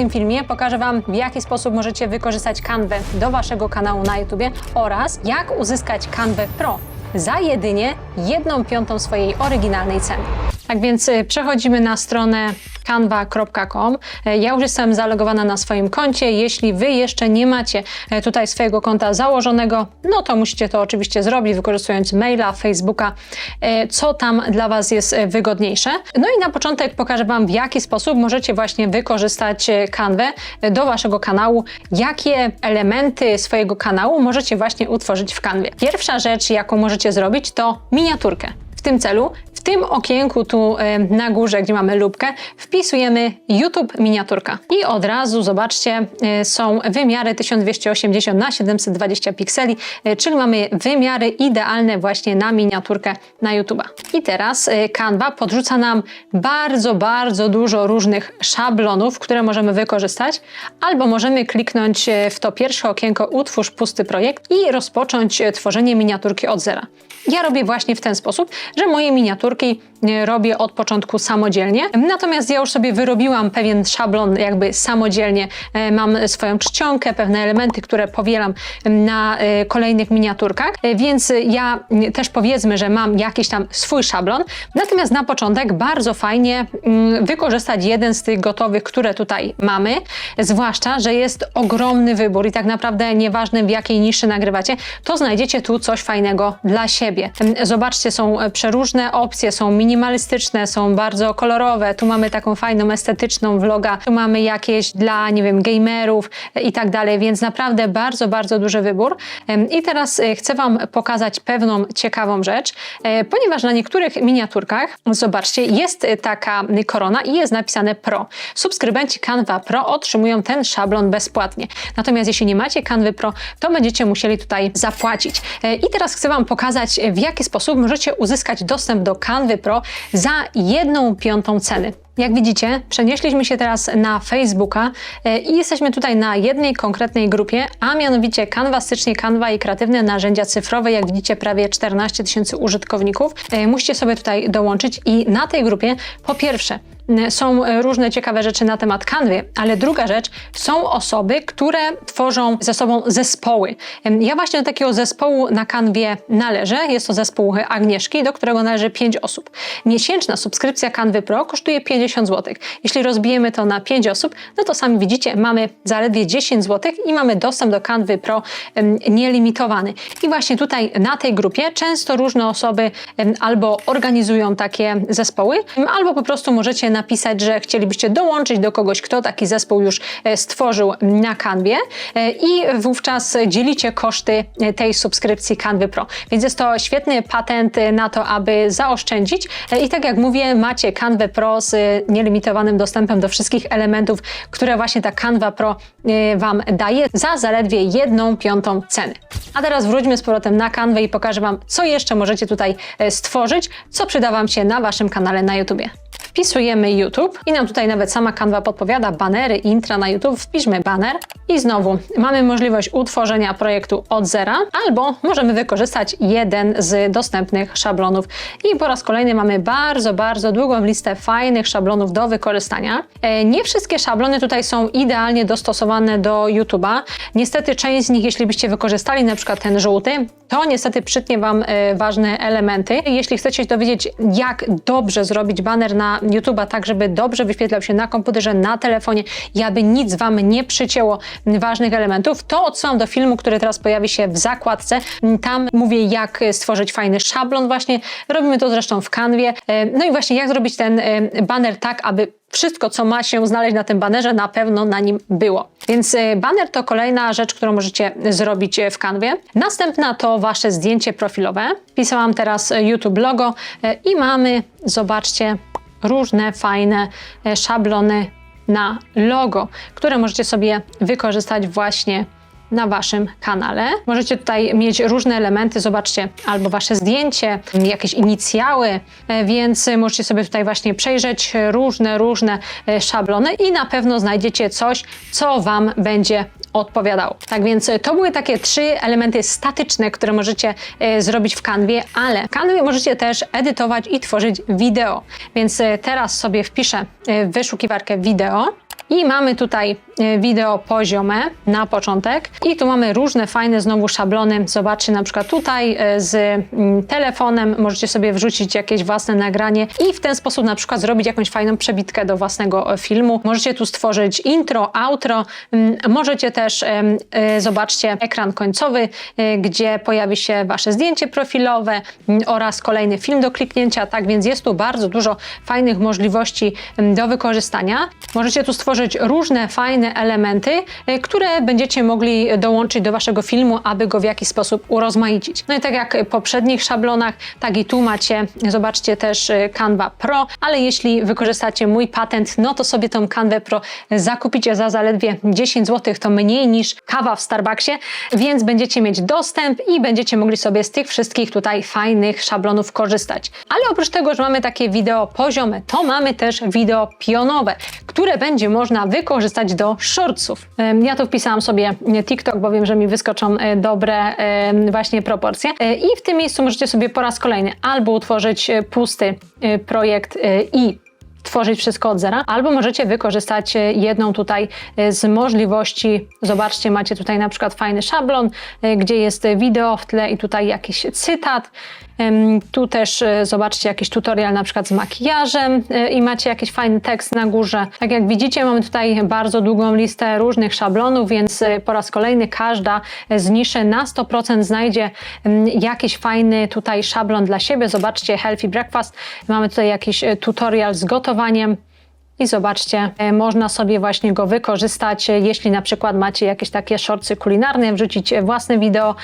tym filmie pokażę Wam, w jaki sposób możecie wykorzystać Canwę do Waszego kanału na YouTube oraz jak uzyskać Canwę Pro za jedynie 1 piątą swojej oryginalnej ceny. Tak więc y, przechodzimy na stronę canva.com. E, Ja już jestem zalogowana na swoim koncie. Jeśli Wy jeszcze nie macie e, tutaj swojego konta założonego, no to musicie to oczywiście zrobić, wykorzystując maila, Facebooka, co tam dla Was jest wygodniejsze. No i na początek pokażę Wam, w jaki sposób możecie właśnie wykorzystać Canwę e, do Waszego kanału, jakie elementy swojego kanału możecie właśnie utworzyć w Canwie. Pierwsza rzecz, jaką możecie zrobić, to miniaturkę. W tym celu, w tym okienku tu e, na górze, gdzie mamy lubkę, wpisujemy YouTube miniaturka. I od razu zobaczcie, e, są wymiary 1280 na 720 pikseli, e, czyli mamy wymiary idealne właśnie na miniaturkę na YouTube'a. I teraz Canva podrzuca nam bardzo, bardzo dużo różnych szablonów, które możemy wykorzystać, albo możemy kliknąć w to pierwsze okienko Utwórz pusty projekt i rozpocząć tworzenie miniaturki od zera. Ja robię właśnie w ten sposób, że moje miniaturki e, robię od początku samodzielnie. Natomiast ja już sobie wyrobiłam pewien szablon jakby samodzielnie. E, Mam swoją czcionkę, pewne elementy, które powielam na e, kolejnych miniaturkach, więc ja też powiedzmy, że mam jakiś tam swój szablon. Natomiast na początek bardzo fajnie wykorzystać jeden z tych gotowych, które tutaj mamy, zwłaszcza, że jest ogromny wybór i tak naprawdę nieważne w jakiej niszy nagrywacie, to znajdziecie tu coś fajnego dla siebie. Zobaczcie, są przeróżne opcje, są minimalistyczne, są bardzo kolorowe. Tu mamy taką fajną, estetyczną vloga, tu mamy jakieś dla, nie wiem, gamerów e, i tak dalej, więc naprawdę bardzo, bardzo duży wybór. I teraz e, chcę Wam pokazać pewną ciekawą rzecz, e, ponieważ na niektórych miniaturkach, zobaczcie, jest taka korona i jest napisane Pro. Subskrybenci Canva Pro otrzymują ten szablon bezpłatnie. Natomiast jeśli nie macie Canvy Pro, to będziecie musieli tutaj zapłacić. I teraz chcę Wam pokazać, w jaki sposób możecie uzyskać dostęp do Canvy Pro za jedną piątą ceny. Jak widzicie, przenieśliśmy się teraz na Facebooka e, i jesteśmy tutaj na jednej konkretnej grupie, a mianowicie Canva, stycznie Canva i kreatywne narzędzia cyfrowe. Jak widzicie, prawie 14 tysięcy użytkowników. E, Musicie sobie tutaj dołączyć i na tej grupie po pierwsze są e, różne ciekawe rzeczy na temat Canvy, ale druga rzecz, są osoby, które tworzą ze sobą zespoły. Ja właśnie do takiego zespołu na Canwie należę. Jest to zespół Agnieszki, do którego należy 5 osób. Miesięczna subskrypcja Canvy Pro kosztuje 50 zł. Jeśli rozbijemy to na 5 osób, no to sami widzicie, mamy zaledwie 10 zł i mamy dostęp do Canvy Pro nielimitowany. I właśnie tutaj na tej grupie często różne osoby albo organizują takie zespoły, albo po prostu możecie napisać, że chcielibyście dołączyć do kogoś, kto taki zespół już e, stworzył na Canwie e, i wówczas dzielicie koszty e, tej subskrypcji Canvy Pro. Więc jest to świetny patent na to, aby zaoszczędzić i tak jak mówię, macie Canvę Pro z nielimitowanym dostępem do wszystkich elementów, które właśnie ta Canva Pro Wam daje za zaledwie jedną piątą ceny. A teraz wróćmy z powrotem na Canwę i pokażę Wam, co jeszcze możecie tutaj stworzyć, co przyda Wam się na Waszym kanale na YouTubie. Wpisujemy YouTube i nam tutaj nawet sama Canva podpowiada banery, intra na YouTube. Wpiszmy baner i znowu mamy możliwość utworzenia projektu od zera albo możemy wykorzystać jeden z dostępnych szablonów. I po raz kolejny mamy bardzo, bardzo długą listę fajnych szablonów do wykorzystania. E, Nie wszystkie szablony tutaj są idealnie dostosowane do YouTube'a. Niestety część z nich, jeśli byście wykorzystali na przykład ten żółty, to niestety przytnie Wam e, ważne elementy. Jeśli chcecie się dowiedzieć, jak dobrze zrobić baner na YouTube'a, tak żeby dobrze wyświetlał się na komputerze, na telefonie i aby nic Wam nie przycięło ważnych elementów, to odsyłam do filmu, który teraz pojawi się w zakładce. Tam mówię, jak stworzyć fajny szablon właśnie. Robimy to zresztą w kanwie. E, No i właśnie, jak zrobić ten e, baner tak, aby wszystko, co ma się znaleźć na tym banerze, na pewno na nim było. Więc e, baner to kolejna rzecz, którą możecie zrobić w kanwie. Następna to Wasze zdjęcie profilowe. Pisałam teraz YouTube logo i mamy, zobaczcie, różne fajne szablony na logo, które możecie sobie wykorzystać właśnie na Waszym kanale. Możecie tutaj mieć różne elementy, zobaczcie, albo Wasze zdjęcie, jakieś inicjały, e, więc możecie sobie tutaj właśnie przejrzeć różne, różne e, szablony i na pewno znajdziecie coś, co Wam będzie odpowiadało. Tak więc e, to były takie trzy elementy statyczne, które możecie e, zrobić w kanwie, ale w kanwie możecie też edytować i tworzyć wideo. Więc e, teraz sobie wpiszę wyszukiwarkę wideo I mamy tutaj e, wideo poziome na początek. I tu mamy różne fajne znowu szablony. Zobaczcie na przykład tutaj e, z mm, telefonem możecie sobie wrzucić jakieś własne nagranie i w ten sposób na przykład zrobić jakąś fajną przebitkę do własnego e, filmu. Możecie tu stworzyć intro, outro. Mm, Możecie też, zobaczcie, ekran końcowy, gdzie pojawi się Wasze zdjęcie profilowe mm, oraz kolejny film do kliknięcia. Tak więc jest tu bardzo dużo fajnych możliwości do wykorzystania. Możecie tu stworzyć różne fajne elementy, e, które będziecie mogli dołączyć do Waszego filmu, aby go w jakiś sposób urozmaicić. No i tak jak w poprzednich szablonach, tak i tu macie, zobaczcie też e, Canva Pro, ale jeśli wykorzystacie mój patent, no to sobie tą Canva Pro zakupicie za zaledwie 10 zł, to mniej niż kawa w Starbucksie, więc będziecie mieć dostęp i będziecie mogli sobie z tych wszystkich tutaj fajnych szablonów korzystać. Ale oprócz tego, że mamy takie wideo poziome, to mamy też wideo pionowe, które będzie można wykorzystać do shortsów. Ja tu wpisałam sobie TikTok, bo wiem, że mi wyskoczą e, dobre właśnie proporcje. E, I w tym miejscu możecie sobie po raz kolejny albo utworzyć e, pusty e, projekt e, i tworzyć wszystko od zera, albo możecie wykorzystać e, jedną tutaj e, z możliwości. Zobaczcie, macie tutaj na przykład fajny szablon, e, gdzie jest wideo w tle i tutaj jakiś cytat. Tu też e, zobaczcie jakiś tutorial na przykład z makijażem e, i macie jakiś fajny tekst na górze. Tak jak widzicie, mamy tutaj bardzo długą listę różnych szablonów, więc e, po raz kolejny każda z niszy na 100% znajdzie jakiś fajny tutaj szablon dla siebie. Zobaczcie, Healthy Breakfast. Mamy tutaj jakiś tutorial z gotowaniem. I zobaczcie, e, można sobie właśnie go wykorzystać, e, jeśli na przykład macie jakieś takie shortsy kulinarne, wrzucić e, własne wideo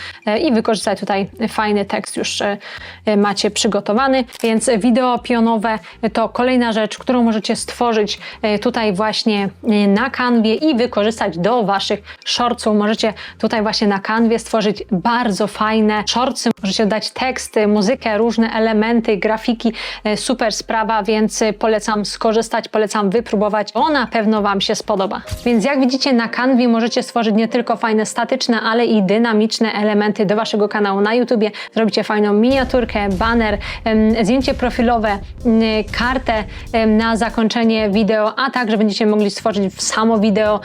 i wykorzystać tutaj fajny tekst już macie przygotowany. Więc wideo pionowe to kolejna rzecz, którą możecie stworzyć tutaj właśnie na kanwie i wykorzystać do waszych shortsów. Możecie tutaj właśnie na kanwie stworzyć bardzo fajne shortsy, możecie dać teksty, muzykę, różne elementy, grafiki, super sprawa, więc polecam skorzystać, polecam wypróbować, bo na pewno Wam się spodoba. Więc jak widzicie na kanwie możecie stworzyć nie tylko fajne statyczne, ale i dynamiczne elementy do Waszego kanału na YouTubie. Zrobicie fajną miniaturkę, banner, zdjęcie profilowe, m, kartę na zakończenie wideo, a także będziecie mogli stworzyć samo wideo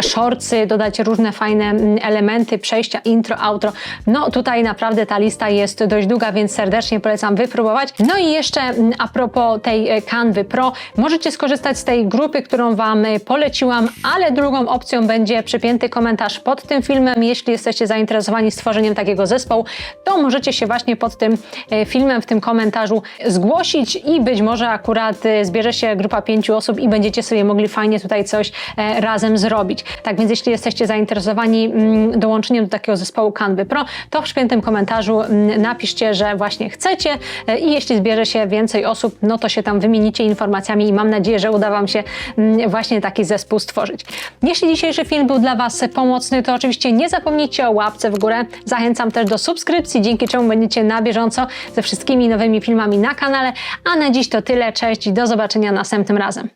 shortsy, dodać różne fajne m, elementy, przejścia, intro, outro. No tutaj naprawdę ta lista jest dość długa, więc serdecznie polecam wypróbować. No i jeszcze m, a propos tej e, Canvy Pro, możecie skorzystać z tej grupy, którą Wam e, poleciłam, ale drugą opcją będzie przypięty komentarz pod tym filmem. Jeśli jesteście zainteresowani stworzeniem takiego zespołu, to możecie się właśnie pod tym e, filmem, w tym komentarzu zgłosić i być może akurat e, zbierze się grupa pięciu osób i będziecie sobie mogli fajnie tutaj coś e, razem zrobić. Tak więc jeśli jesteście zainteresowani mm, dołączeniem do takiego zespołu Canvy Pro, to w przypiętym komentarzu mm, napiszcie, że właśnie chcecie e, i jeśli zbierze się więcej osób, no to się tam wymienicie informacjami i mam nadzieję, że uda Wam się mm, właśnie taki zespół stworzyć. Jeśli dzisiejszy film był dla Was pomocny, to oczywiście nie zapomnijcie o łapce w górę. Zachęcam też do subskrypcji, dzięki czemu będziecie na bieżąco ze wszystkimi nowymi filmami na kanale. A na dziś to tyle. Cześć i do zobaczenia następnym razem.